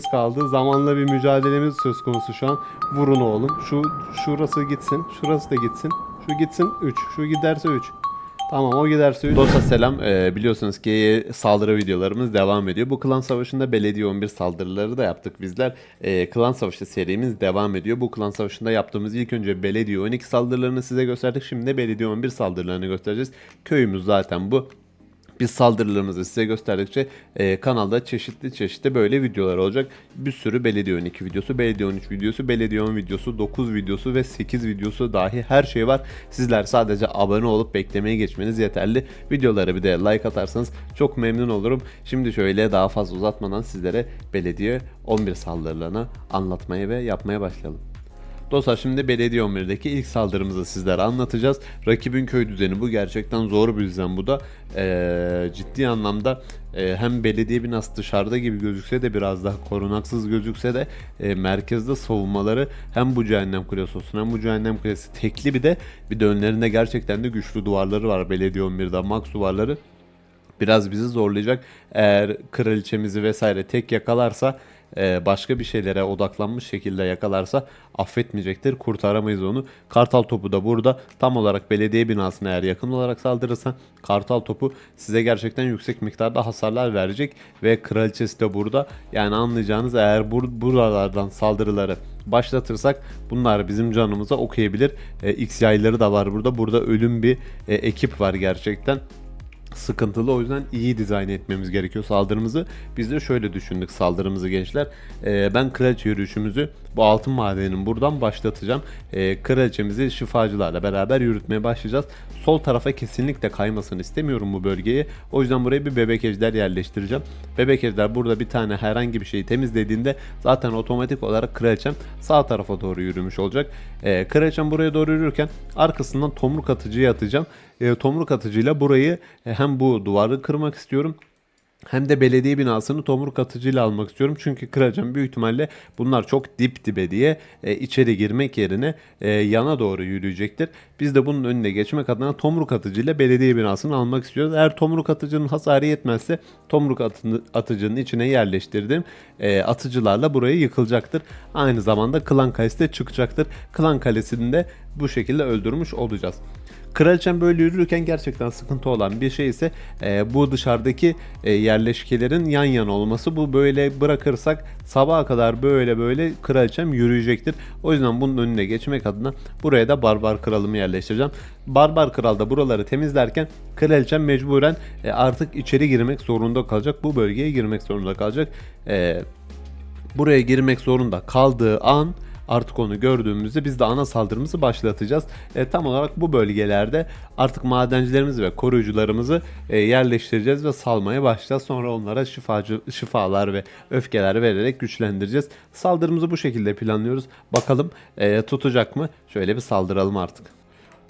Kaldı. Zamanla bir mücadelemiz söz konusu şu an. Vurun oğlum. Şu şurası gitsin. Şurası da gitsin. Şu gitsin 3. Şu giderse 3. Tamam o giderse 3. Dostlar selam. Ee, biliyorsunuz ki saldırı videolarımız devam ediyor. Bu klan savaşında belediye 11 saldırıları da yaptık bizler. Ee, klan savaşı serimiz devam ediyor. Bu klan savaşında yaptığımız ilk önce belediye 12 saldırılarını size gösterdik. Şimdi de belediye 11 saldırılarını göstereceğiz. Köyümüz zaten bu. Biz saldırılarımızı size gösterdikçe e, kanalda çeşitli çeşitli böyle videolar olacak. Bir sürü belediye 12 videosu, belediye 13 videosu, belediye 10 videosu, 9 videosu ve 8 videosu dahi her şey var. Sizler sadece abone olup beklemeye geçmeniz yeterli. Videoları bir de like atarsanız çok memnun olurum. Şimdi şöyle daha fazla uzatmadan sizlere belediye 11 saldırılarını anlatmaya ve yapmaya başlayalım. Dostlar şimdi Belediye 11'deki ilk saldırımızı sizlere anlatacağız. Rakibin köy düzeni bu. Gerçekten zor bir düzen bu da. Ee, ciddi anlamda e, hem belediye binası dışarıda gibi gözükse de biraz daha korunaksız gözükse de e, merkezde savunmaları hem bu cehennem kulesi olsun hem bu cehennem kulesi tekli bir de bir de önlerinde gerçekten de güçlü duvarları var Belediye 11'de max duvarları biraz bizi zorlayacak. Eğer kraliçemizi vesaire tek yakalarsa başka bir şeylere odaklanmış şekilde yakalarsa affetmeyecektir. Kurtaramayız onu. Kartal topu da burada. Tam olarak belediye binasına eğer yakın olarak saldırırsan Kartal topu size gerçekten yüksek miktarda hasarlar verecek ve kraliçesi de burada. Yani anlayacağınız eğer bur- buralardan saldırıları başlatırsak bunlar bizim canımıza okuyabilir. E, X yayları da var burada. Burada ölüm bir e, ekip var gerçekten sıkıntılı o yüzden iyi dizayn etmemiz gerekiyor saldırımızı. Biz de şöyle düşündük saldırımızı gençler. Ee, ben kraliçe yürüyüşümüzü bu altın madeninin buradan başlatacağım. Ee, kraliçemizi şifacılarla beraber yürütmeye başlayacağız. Sol tarafa kesinlikle kaymasını istemiyorum bu bölgeyi. O yüzden buraya bir bebek ejder yerleştireceğim. Bebek ejder burada bir tane herhangi bir şeyi temizlediğinde zaten otomatik olarak kraliçem sağ tarafa doğru yürümüş olacak. Ee, kraliçem buraya doğru yürürken arkasından tomruk atıcıyı atacağım. Ee, tomruk atıcıyla burayı e, hem bu duvarı kırmak istiyorum hem de belediye binasını tomruk atıcıyla almak istiyorum. Çünkü kraliçem büyük ihtimalle bunlar çok dip dibe diye e, içeri girmek yerine e, yana doğru yürüyecektir. Biz de bunun önüne geçmek adına tomruk atıcıyla belediye binasını almak istiyoruz. Eğer tomruk atıcının hasarı yetmezse tomruk atını, atıcının içine yerleştirdiğim e, atıcılarla burayı yıkılacaktır. Aynı zamanda klan kalesi de çıkacaktır. Klan kalesini de bu şekilde öldürmüş olacağız. Kraliçem böyle yürürken gerçekten sıkıntı olan bir şey ise e, bu dışarıdaki e, yerleşkelerin yan yana olması. Bu böyle bırakırsak sabaha kadar böyle böyle kraliçem yürüyecektir. O yüzden bunun önüne geçmek adına buraya da barbar kralımı yerleştireceğim. Barbar kral da buraları temizlerken kraliçem mecburen e, artık içeri girmek zorunda kalacak. Bu bölgeye girmek zorunda kalacak. E, buraya girmek zorunda kaldığı an artık onu gördüğümüzde biz de ana saldırımızı başlatacağız. E, tam olarak bu bölgelerde artık madencilerimizi ve koruyucularımızı e, yerleştireceğiz ve salmaya başlayacağız. Sonra onlara şifacı şifalar ve öfkeler vererek güçlendireceğiz. Saldırımızı bu şekilde planlıyoruz. Bakalım e, tutacak mı? Şöyle bir saldıralım artık.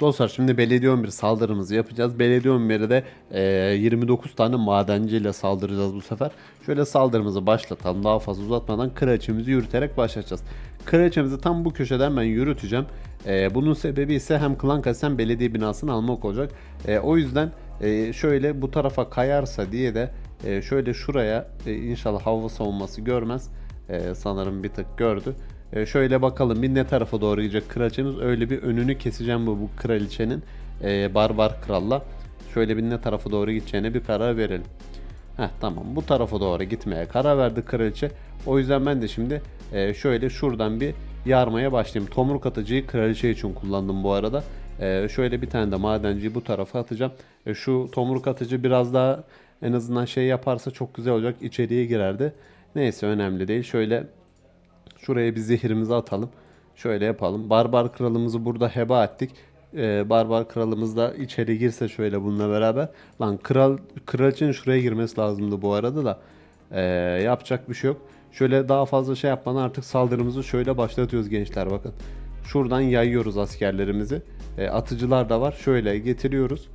Dostlar şimdi belediye 11 saldırımızı yapacağız. Belediye 11'e de e, 29 tane madenciyle saldıracağız bu sefer. Şöyle saldırımızı başlatalım. Daha fazla uzatmadan kraliçemizi yürüterek başlayacağız. Kraliçemizi tam bu köşeden ben yürüteceğim. E, bunun sebebi ise hem klan kalesi hem belediye binasını almak olacak. E, o yüzden e, şöyle bu tarafa kayarsa diye de e, şöyle şuraya e, inşallah hava savunması görmez. E, sanırım bir tık gördü. E, şöyle bakalım bir ne tarafa doğru gidecek kraliçemiz. Öyle bir önünü keseceğim bu, bu kraliçenin e, barbar kralla. Şöyle bir ne tarafa doğru gideceğine bir karar verelim. Heh tamam bu tarafa doğru gitmeye karar verdi kraliçe. O yüzden ben de şimdi e, şöyle şuradan bir yarmaya başlayayım. Tomruk atıcıyı kraliçe için kullandım bu arada. E, şöyle bir tane de madenciyi bu tarafa atacağım. Şu tomruk atıcı biraz daha en azından şey yaparsa çok güzel olacak. İçeriye girerdi. Neyse önemli değil. Şöyle Şuraya bir zehirimizi atalım. Şöyle yapalım. Barbar kralımızı burada heba ettik. Ee, barbar kralımız da içeri girse şöyle bununla beraber. Lan kral kraliçenin şuraya girmesi lazımdı bu arada da. Ee, yapacak bir şey yok. Şöyle daha fazla şey yapmadan artık saldırımızı şöyle başlatıyoruz gençler bakın. Şuradan yayıyoruz askerlerimizi. Ee, atıcılar da var. Şöyle getiriyoruz.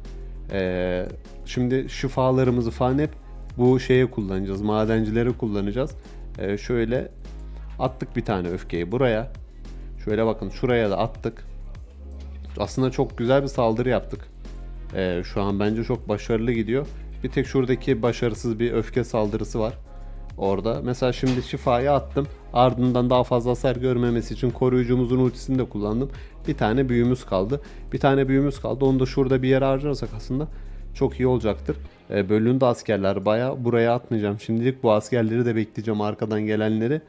Ee, şimdi şifalarımızı falan hep bu şeye kullanacağız. Madencileri kullanacağız. Ee, şöyle Attık bir tane öfkeyi buraya. Şöyle bakın şuraya da attık. Aslında çok güzel bir saldırı yaptık. Ee, şu an bence çok başarılı gidiyor. Bir tek şuradaki başarısız bir öfke saldırısı var. orada. Mesela şimdi şifayı attım. Ardından daha fazla hasar görmemesi için koruyucumuzun ultisini de kullandım. Bir tane büyümüz kaldı. Bir tane büyümüz kaldı. Onu da şurada bir yere harcarsak aslında çok iyi olacaktır. E, bölündü askerler baya. Buraya atmayacağım. Şimdilik bu askerleri de bekleyeceğim arkadan gelenleri.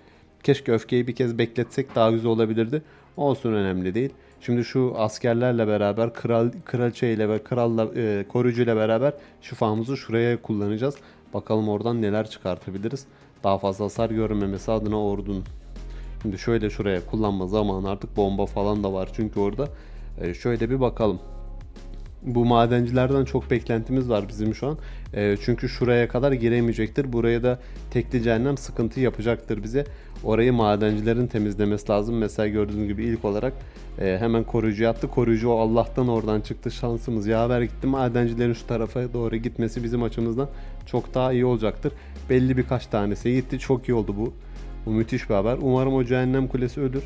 Keşke öfkeyi bir kez bekletsek daha güzel olabilirdi. Olsun önemli değil. Şimdi şu askerlerle beraber kral kraliçe ile ve kralla e, koruyucu ile beraber şifamızı şuraya kullanacağız. Bakalım oradan neler çıkartabiliriz. Daha fazla hasar görmemesi adına ordunun. Şimdi şöyle şuraya kullanma zamanı artık bomba falan da var çünkü orada. E, şöyle bir bakalım. Bu madencilerden çok beklentimiz var bizim şu an. E, çünkü şuraya kadar giremeyecektir. Buraya da tekli cehennem sıkıntı yapacaktır bize. Orayı madencilerin temizlemesi lazım. Mesela gördüğünüz gibi ilk olarak e, hemen koruyucu attı. Koruyucu o Allah'tan oradan çıktı. Şansımız yaver gitti. Madencilerin şu tarafa doğru gitmesi bizim açımızdan çok daha iyi olacaktır. Belli birkaç tanesi gitti. Çok iyi oldu bu. Bu müthiş bir haber. Umarım o cehennem kulesi ölür.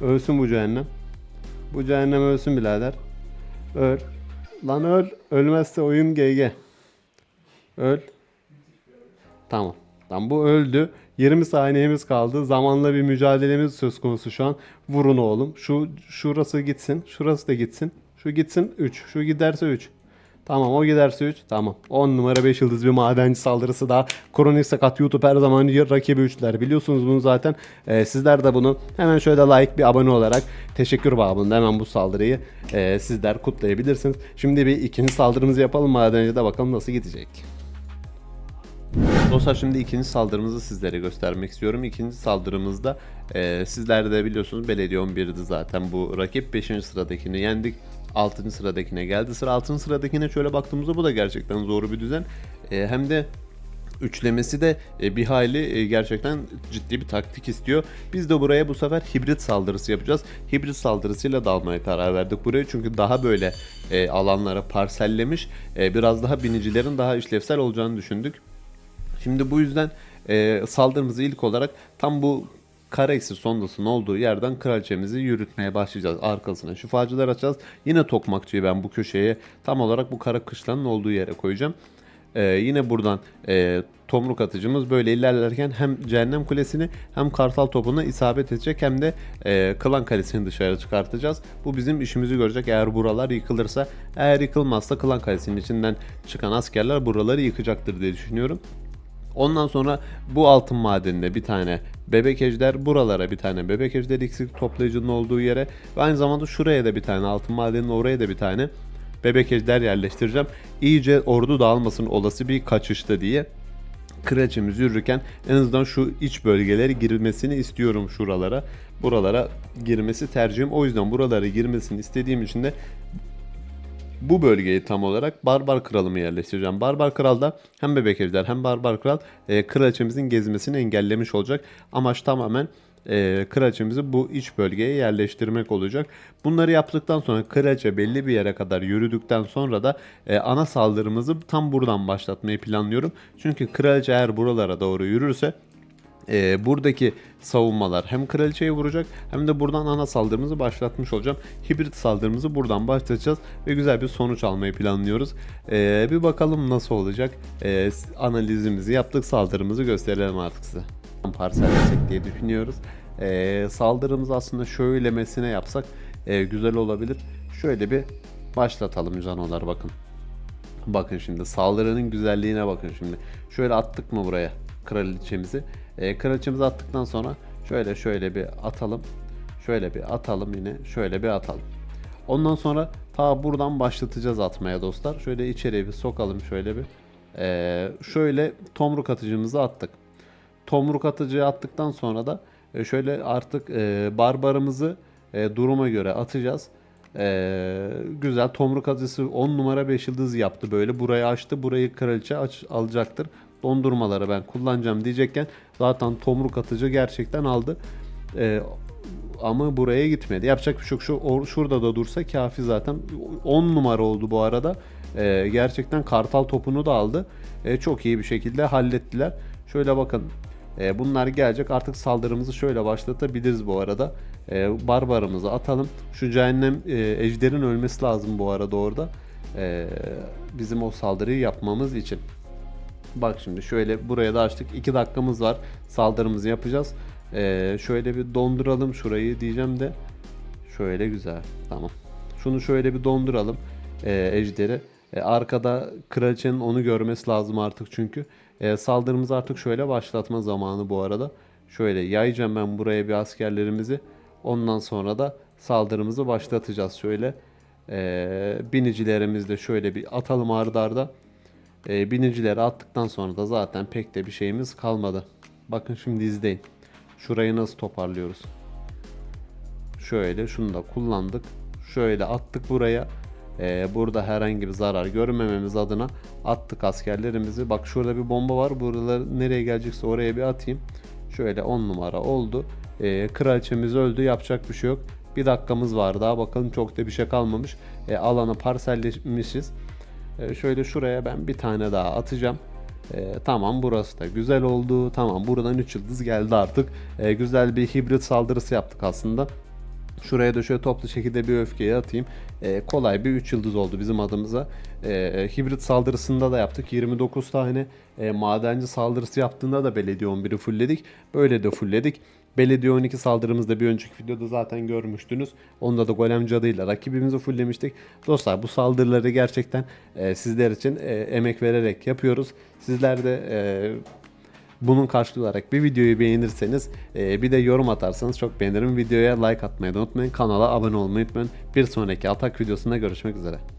Ölsün bu cehennem. Bu cehennem ölsün birader. Öl. Lan öl. Ölmezse oyun GG. Öl. Tamam. Tamam bu öldü. 20 saniyemiz kaldı. Zamanla bir mücadelemiz söz konusu şu an. Vurun oğlum. Şu şurası gitsin. Şurası da gitsin. Şu gitsin 3. Şu giderse 3. Tamam o giderse 3. Tamam. 10 numara 5 yıldız bir madenci saldırısı daha. Kronik Sakat YouTube her zaman rakibi 3'ler. Biliyorsunuz bunu zaten. Ee, sizler de bunu hemen şöyle like bir abone olarak teşekkür babında hemen bu saldırıyı e, sizler kutlayabilirsiniz. Şimdi bir ikinci saldırımızı yapalım madenci de bakalım nasıl gidecek. Dostlar şimdi ikinci saldırımızı sizlere göstermek istiyorum. İkinci saldırımızda e, sizler de biliyorsunuz belediye 11'di zaten bu rakip 5. sıradakini yendik. 6. sıradakine geldi sıra 6. sıradakine şöyle baktığımızda bu da gerçekten zor bir düzen. E, hem de üçlemesi de e, bir hayli e, gerçekten ciddi bir taktik istiyor. Biz de buraya bu sefer hibrit saldırısı yapacağız. Hibrit saldırısıyla dalmaya karar verdik buraya çünkü daha böyle e, alanlara parsellemiş, biraz daha binicilerin daha işlevsel olacağını düşündük. Şimdi bu yüzden e, saldırımızı ilk olarak tam bu kara sondasının olduğu yerden kraliçemizi yürütmeye başlayacağız. Arkasına şifacılar açacağız. Yine tokmakçıyı ben bu köşeye tam olarak bu kara kışlanın olduğu yere koyacağım. E, yine buradan e, tomruk atıcımız böyle ilerlerken hem cehennem kulesini hem kartal topuna isabet edecek hem de e, klan kalesini dışarı çıkartacağız. Bu bizim işimizi görecek eğer buralar yıkılırsa. Eğer yıkılmazsa klan kalesinin içinden çıkan askerler buraları yıkacaktır diye düşünüyorum. Ondan sonra bu altın madenine bir tane bebek ejder, buralara bir tane bebek ejder eksik toplayıcının olduğu yere ve aynı zamanda şuraya da bir tane altın madeninin oraya da bir tane bebek ejder yerleştireceğim. İyice ordu dağılmasın olası bir kaçışta diye kraliçemiz yürürken en azından şu iç bölgelere girmesini istiyorum şuralara. Buralara girmesi tercihim. O yüzden buralara girmesini istediğim için de bu bölgeyi tam olarak Barbar Kral'ımı yerleştireceğim. Barbar Kral da hem Bebek Ejder hem Barbar Kral e, kraliçemizin gezmesini engellemiş olacak. Amaç tamamen e, kraliçemizi bu iç bölgeye yerleştirmek olacak. Bunları yaptıktan sonra kraliçe belli bir yere kadar yürüdükten sonra da e, ana saldırımızı tam buradan başlatmayı planlıyorum. Çünkü kraliçe eğer buralara doğru yürürse e, buradaki savunmalar hem kraliçeyi vuracak hem de buradan ana saldırımızı başlatmış olacağım. Hibrit saldırımızı buradan başlatacağız ve güzel bir sonuç almayı planlıyoruz. E, bir bakalım nasıl olacak. E, analizimizi yaptık saldırımızı gösterelim artık size. Parsellesek diye düşünüyoruz. E, saldırımızı aslında şöylemesine yapsak e, güzel olabilir. Şöyle bir başlatalım canolar bakın. Bakın şimdi saldırının güzelliğine bakın şimdi. Şöyle attık mı buraya kraliçemizi? E, kraliçemizi attıktan sonra şöyle şöyle bir atalım. Şöyle bir atalım yine. Şöyle bir atalım. Ondan sonra ta buradan başlatacağız atmaya dostlar. Şöyle içeriye bir sokalım şöyle bir. E, şöyle tomruk atıcımızı attık. Tomruk atıcıyı attıktan sonra da e, şöyle artık e, barbarımızı e, duruma göre atacağız. Ee, güzel tomruk atıcısı 10 numara 5 yıldız yaptı böyle burayı açtı burayı kraliçe aç, alacaktır dondurmaları ben kullanacağım diyecekken zaten tomruk atıcı gerçekten aldı. Ee, ama buraya gitmedi. Yapacak bir şey yok. Şu or, şurada da dursa kafi zaten. 10 numara oldu bu arada. Ee, gerçekten kartal topunu da aldı. Ee, çok iyi bir şekilde hallettiler. Şöyle bakın. Ee, bunlar gelecek. Artık saldırımızı şöyle başlatabiliriz bu arada. Ee, barbarımızı atalım. Şu cehennem e, ejderin ölmesi lazım bu arada orada. Ee, bizim o saldırıyı yapmamız için. Bak şimdi şöyle buraya da açtık. 2 dakikamız var. Saldırımızı yapacağız. Ee, şöyle bir donduralım şurayı diyeceğim de. Şöyle güzel. Tamam. Şunu şöyle bir donduralım. Ee, ejderi. Ee, arkada kraliçenin onu görmesi lazım artık çünkü. Ee, saldırımızı artık şöyle başlatma zamanı bu arada. Şöyle yayacağım ben buraya bir askerlerimizi. Ondan sonra da saldırımızı başlatacağız şöyle. Ee, binicilerimizi de şöyle bir atalım ardarda. arda. Ee, binicileri attıktan sonra da zaten pek de bir şeyimiz kalmadı. Bakın şimdi izleyin. Şurayı nasıl toparlıyoruz. Şöyle şunu da kullandık. Şöyle attık buraya. Ee, burada herhangi bir zarar görmememiz adına attık askerlerimizi. Bak şurada bir bomba var. Buralar nereye gelecekse oraya bir atayım. Şöyle 10 numara oldu. Ee, kraliçemiz öldü. Yapacak bir şey yok. Bir dakikamız var daha. Bakalım çok da bir şey kalmamış. Ee, alanı parsellemişiz. Ee, şöyle şuraya ben bir tane daha atacağım. Ee, tamam burası da güzel oldu. Tamam buradan 3 yıldız geldi artık. Ee, güzel bir hibrit saldırısı yaptık aslında. Şuraya da şöyle toplu şekilde bir öfkeyi atayım. Ee, kolay bir 3 yıldız oldu bizim adımıza. Ee, hibrit saldırısında da yaptık. 29 tane e, madenci saldırısı yaptığında da belediye 11'i fullledik. Böyle de fullledik. Belediye 12 saldırımızda bir önceki videoda zaten görmüştünüz. Onda da golem cadıyla rakibimizi fulllemiştik. Dostlar bu saldırıları gerçekten e, sizler için e, emek vererek yapıyoruz. Sizler de e, bunun karşılığı olarak bir videoyu beğenirseniz e, bir de yorum atarsanız çok beğenirim. Videoya like atmayı da unutmayın. Kanala abone olmayı unutmayın. Bir sonraki atak videosunda görüşmek üzere.